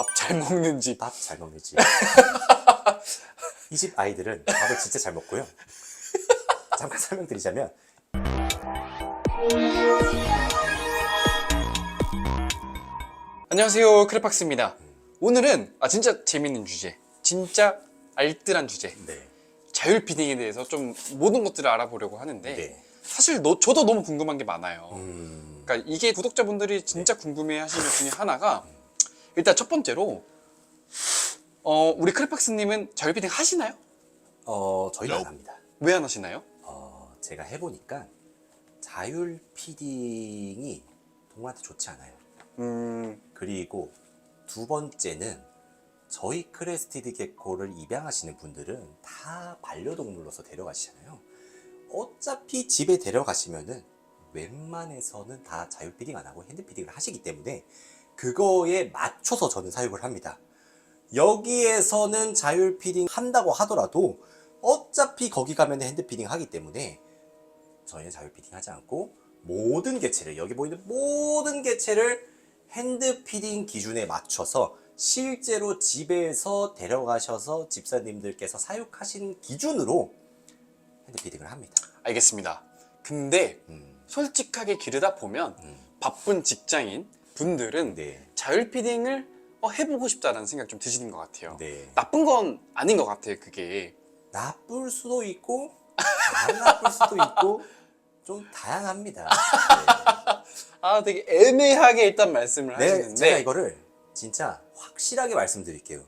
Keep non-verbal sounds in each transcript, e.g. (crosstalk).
밥 잘 먹는 집. 밥 잘 먹는 집. 이 집 아이들은 밥을 진짜 잘 먹고요. 잠깐 설명드리자면 안녕하세요. 크레팍스입니다. 오늘은 아 진짜 재밌는 주제. 진짜 알뜰한 주제. 네. 자율 피딩에 대해서 좀 모든 것들을 알아보려고 하는데 네. 사실 너, 저도 너무 궁금한 게 많아요. 음, 그러니까 이게 구독자분들이 진짜 궁금해 하시는 것 중에 하나가 일단 첫 번째로 어, 우리 크레팍스님은 자율 피딩 하시나요? 어, 저희가 안 합니다. 왜 안 하시나요? 어, 제가 해보니까 자율 피딩이 동물한테 좋지 않아요. 음, 그리고 두 번째는 저희 크레스티드 개코를 입양하시는 분들은 다 반려동물로서 데려가시잖아요. 어차피 집에 데려가시면은 웬만해서는 다 자율 피딩 안 하고 핸드 피딩을 하시기 때문에 그거에 맞춰서 저는 사육을 합니다. 여기에서는 자율 피딩 한다고 하더라도 어차피 거기 가면 핸드 피딩 하기 때문에 저희는 자율 피딩 하지 않고 모든 개체를 여기 보이는 모든 개체를 핸드 피딩 기준에 맞춰서 실제로 집에서 데려가셔서 집사님들께서 사육하신 기준으로 핸드 피딩을 합니다. 알겠습니다. 근데 음, 솔직하게 기르다 보면 음. 바쁜 직장인 분들은 네, 자율 피딩을 어, 해보고 싶다는 생각 좀 드시는 것 같아요. 네. 나쁜 건 아닌 것 같아요, 그게. 나쁠 수도 있고 안 나쁠 수도 있고 좀 다양합니다. (laughs) 아, 되게 애매하게 일단 말씀을 네, 네, 하시는데. 제가 이거를 진짜 확실하게 말씀드릴게요.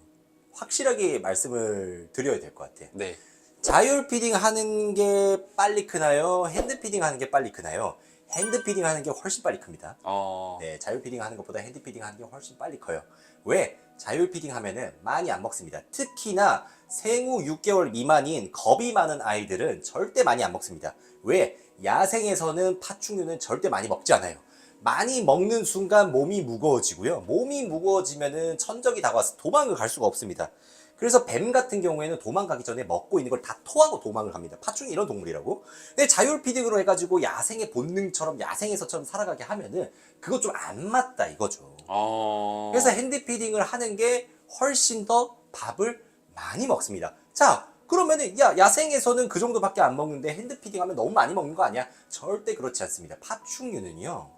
확실하게 말씀을 드려야 될 것 같아요. 네. 자율 피딩 하는 게 빨리 크나요? 핸드 피딩 하는 게 빨리 크나요? 핸드 피딩 하는 게 훨씬 빨리 큽니다. 어, 네, 자율 피딩 하는 것보다 핸드 피딩 하는 게 훨씬 빨리 커요. 왜? 자율 피딩 하면은 많이 안 먹습니다. 특히나 생후 6개월 미만인 겁이 많은 아이들은 절대 많이 안 먹습니다. 왜? 야생에서는 파충류는 절대 많이 먹지 않아요. 많이 먹는 순간 몸이 무거워지고요. 몸이 무거워지면은 천적이 다가와서 도망을 갈 수가 없습니다. 그래서 뱀 같은 경우에는 도망가기 전에 먹고 있는 걸 다 토하고 도망을 합니다. 파충이 이런 동물이라고. 근데 자율 피딩으로 해가지고 야생의 본능처럼 야생에서처럼 살아가게 하면은 그거 좀 안 맞다 이거죠. 어. 그래서 핸드 피딩을 하는 게 훨씬 더 밥을 많이 먹습니다. 자, 그러면은 야 야생에서는 그 정도밖에 안 먹는데 핸드 피딩 하면 너무 많이 먹는 거 아니야? 절대 그렇지 않습니다. 파충류는요.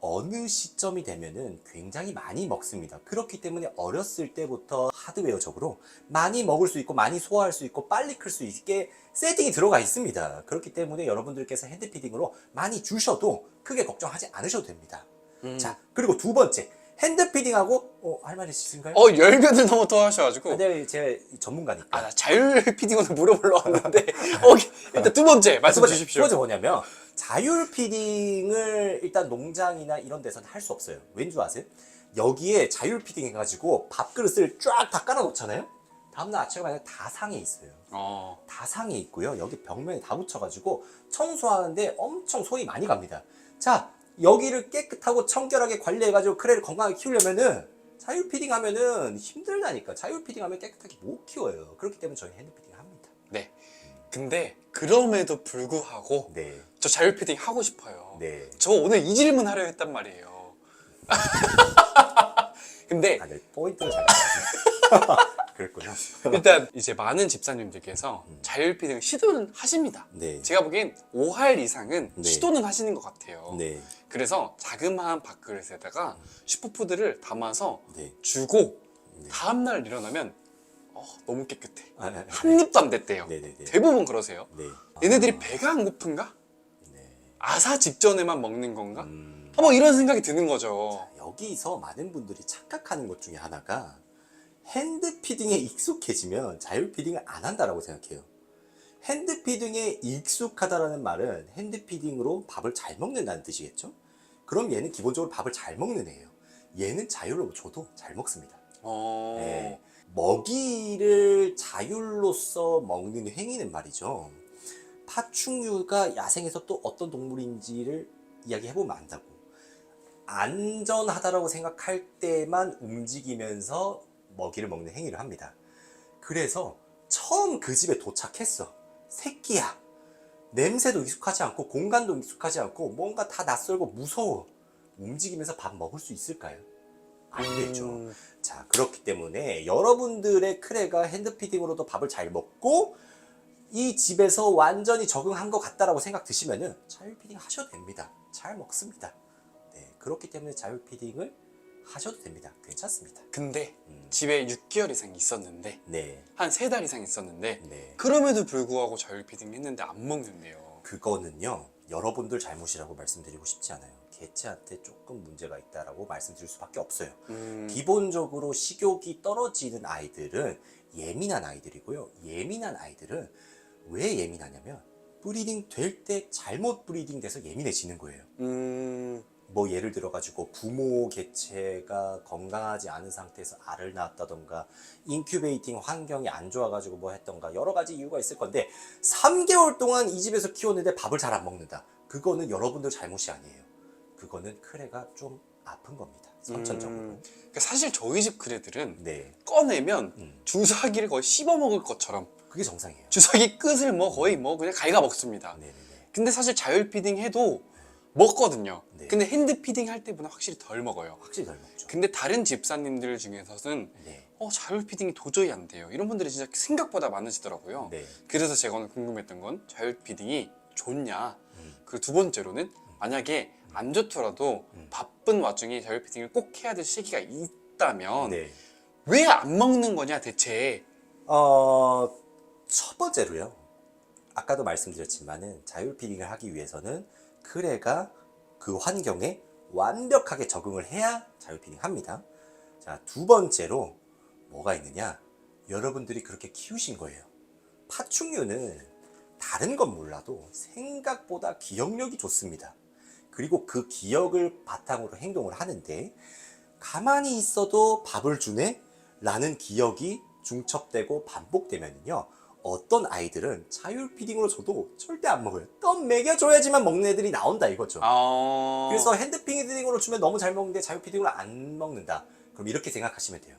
어느 시점이 되면은 굉장히 많이 먹습니다. 그렇기 때문에 어렸을 때부터 하드웨어적으로 많이 먹을 수 있고 많이 소화할 수 있고 빨리 클 수 있게 세팅이 들어가 있습니다. 그렇기 때문에 여러분들께서 핸드 피딩으로 많이 주셔도 크게 걱정하지 않으셔도 됩니다. 음. 자, 그리고 두 번째. 핸드 피딩하고 어, 할 말 있으신가요? 어, 열변을 너무 토하셔가지고. 아, 네, 제가 전문가니까. 아, 나 자율 피딩 오늘 (laughs) 물어보러 왔는데. 어, 일단 두 번째 말씀 두 번째, 주십시오. 두 번째 뭐냐면 자율 피딩을 일단 농장이나 이런 데서는 할 수 없어요. 왠지 아세요? 여기에 자율 피딩 해가지고 밥그릇을 쫙 다 깔아놓잖아요. 다음날 아침에 가면 다 상해 있어요. 어, 다 상해 있고요. 여기 벽면에 다 붙여가지고 청소하는데 엄청 손이 많이 갑니다. 자, 여기를 깨끗하고 청결하게 관리해가지고 크레를 건강하게 키우려면은 자율 피딩 하면은 힘들다니까. 자율 피딩 하면 깨끗하게 못 키워요. 그렇기 때문에 저희 핸드 피딩 합니다. 네. 근데 그럼에도 불구하고 네, 저 자율 피딩 하고 싶어요. 네. 저 오늘 이 질문 하려 했단 말이에요. (laughs) 근데 다들 포인트를 잘. (laughs) 그랬군요. 일단 이제 많은 집사님들께서 자율 피딩 시도는 하십니다. 네. 제가 보기엔 5할 이상은 네. 시도는 하시는 것 같아요. 네. 그래서 자그마한 밥그릇에다가 슈퍼푸드를 담아서 네. 주고 네. 다음날 일어나면 어, 너무 깨끗해. 아, 아, 아. 한 입도 안 됐대요. 네 네 네. 대부분 그러세요. 네. 얘네들이 배가 안 고픈가? 네. 아사 직전에만 먹는 건가? 음, 어, 뭐 이런 생각이 드는 거죠. 여기서 많은 분들이 착각하는 것 중에 하나가 핸드 피딩에 익숙해지면 자율 피딩을 안 한다라고 생각해요. 핸드 피딩에 익숙하다라는 말은 핸드 피딩으로 밥을 잘 먹는다는 뜻이겠죠? 그럼 얘는 기본적으로 밥을 잘 먹는 애예요. 얘는 자율로 줘도 잘 먹습니다. 어, 네. 먹이를 자율로서 먹는 행위는 말이죠. 파충류가 야생에서 또 어떤 동물인지를 이야기해보면 안다고. 안전하다라고 생각할 때만 움직이면서 먹이를 먹는 행위를 합니다. 그래서 처음 그 집에 도착했어. 새끼야. 냄새도 익숙하지 않고 공간도 익숙하지 않고 뭔가 다 낯설고 무서워. 움직이면서 밥 먹을 수 있을까요? 안 되죠. 음. 자, 그렇기 때문에 여러분들의 크레가 핸드피딩으로도 밥을 잘 먹고 이 집에서 완전히 적응한 것 같다라고 생각 드시면은 자율피딩 하셔도 됩니다. 잘 먹습니다. 네, 그렇기 때문에 자율 피딩을 하셔도 됩니다. 괜찮습니다. 근데 음, 집에 6개월 이상 있었는데 네, 한 3달 이상 있었는데 네. 그럼에도 불구하고 자율 피딩 했는데 안 먹는데요. 그거는요, 여러분들 잘못이라고 말씀드리고 싶지 않아요. 개체한테 조금 문제가 있다라고 말씀드릴 수밖에 없어요. 음. 기본적으로 식욕이 떨어지는 아이들은 예민한 아이들이고요. 예민한 아이들은 왜 예민하냐면 브리딩 될 때 잘못 브리딩 돼서 예민해지는 거예요. 음. 뭐 예를 들어 가지고 부모 개체가 건강하지 않은 상태에서 알을 낳았다던가 인큐베이팅 환경이 안 좋아 가지고 뭐 했던가 여러 가지 이유가 있을 건데 3개월 동안 이 집에서 키웠는데 밥을 잘 안 먹는다. 그거는 여러분들 잘못이 아니에요. 그거는 크레가 좀 아픈 겁니다. 선천적으로. 음. 그러니까 사실 저희 집 그래들은 네. 꺼내면 음. 주사기를 거의 씹어 먹을 것처럼 그게 정상이에요. 주사기 끝을 뭐 거의 뭐 그냥 갈가 먹습니다. 네네네. 근데 사실 자율 피딩 해도 먹거든요. 네. 근데 핸드 피딩 할 때보다 확실히 덜 먹어요. 확실히 덜 먹죠. 근데 다른 집사님들 중에서는 네. 어 자율 피딩이 도저히 안 돼요. 이런 분들이 진짜 생각보다 많으시더라고요. 네. 그래서 제가 오늘 궁금했던 건 자율 피딩이 좋냐. 음. 그리고 두 번째로는 만약에 안 좋더라도 음. 바쁜 와중에 자율 피딩을 꼭 해야 될 시기가 있다면 네. 왜안 먹는 거냐 대체. 어, 첫 번째로요. 아까도 말씀드렸지만은 자율 피딩을 하기 위해서는 크레가 그 환경에 완벽하게 적응을 해야 자율 피딩 합니다. 자, 두 번째로 뭐가 있느냐? 여러분들이 그렇게 키우신 거예요. 파충류는 다른 건 몰라도 생각보다 기억력이 좋습니다. 그리고 그 기억을 바탕으로 행동을 하는데 가만히 있어도 밥을 주네? 라는 기억이 중첩되고 반복되면요. 어떤 아이들은 자율 피딩으로 줘도 절대 안 먹어요. 떡 먹여줘야지만 먹는 애들이 나온다 이거죠. 아 그래서 핸드 피딩으로 주면 너무 잘 먹는데 자율 피딩으로 안 먹는다. 그럼 이렇게 생각하시면 돼요.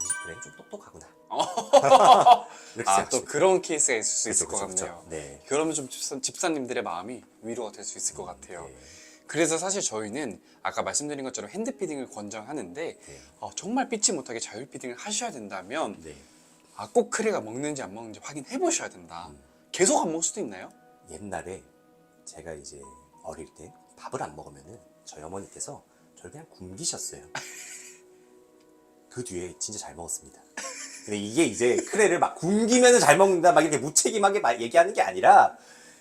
우리 집 브레인 좀 똑똑하구나. (laughs) 아, 또 그런 케이스가 있을 수 있을 그쵸, 것 그쵸, 같네요. 그쵸. 네. 그러면 좀 집사, 집사님들의 마음이 위로가 될 수 있을 것 같아요. 네. 그래서 사실 저희는 아까 말씀드린 것처럼 핸드피딩을 권장하는데 네. 어, 정말 삐치 못하게 자율피딩을 하셔야 된다면 네. 아, 꼭 크레가 먹는지 안 먹는지 확인해 보셔야 된다. 음. 계속 안 먹을 수도 있나요? 옛날에 제가 이제 어릴 때 밥을 안 먹으면은 저희 어머니께서 저를 그냥 굶기셨어요. (laughs) 그 뒤에 진짜 잘 먹었습니다. 근데 이게 이제 크레를 막 굶기면은 잘 먹는다 막 이렇게 무책임하게 막 얘기하는 게 아니라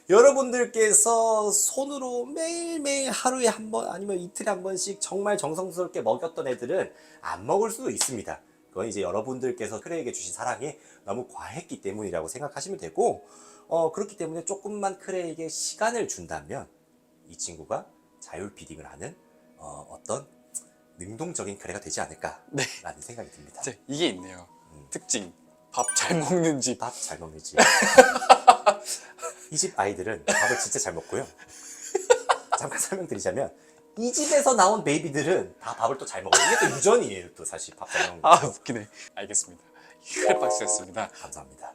여러분들께서 손으로 매일매일 하루에 한 번 아니면 이틀에 한 번씩 정말 정성스럽게 먹였던 애들은 안 먹을 수도 있습니다. 그건 이제 여러분들께서 크레에게 주신 사랑이 너무 과했기 때문이라고 생각하시면 되고 어, 그렇기 때문에 조금만 크레에게 시간을 준다면 이 친구가 자율 피딩을 하는 어, 어떤 능동적인 크레가 되지 않을까라는 네. (laughs) 생각이 듭니다. 이제 이게 있네요. 음. 특징. 밥 잘 먹는 집. 밥 잘 먹는 집. (laughs) 이 집 아이들은 밥을 진짜 잘 먹고요. 잠깐 설명드리자면 이 집에서 나온 베이비들은 다 밥을 또 잘 먹어요. 이게 또 유전이에요. 또 사실 밥 잘 먹는 거. 아, 웃기네. 알겠습니다. 크레박스였습니다. 감사합니다.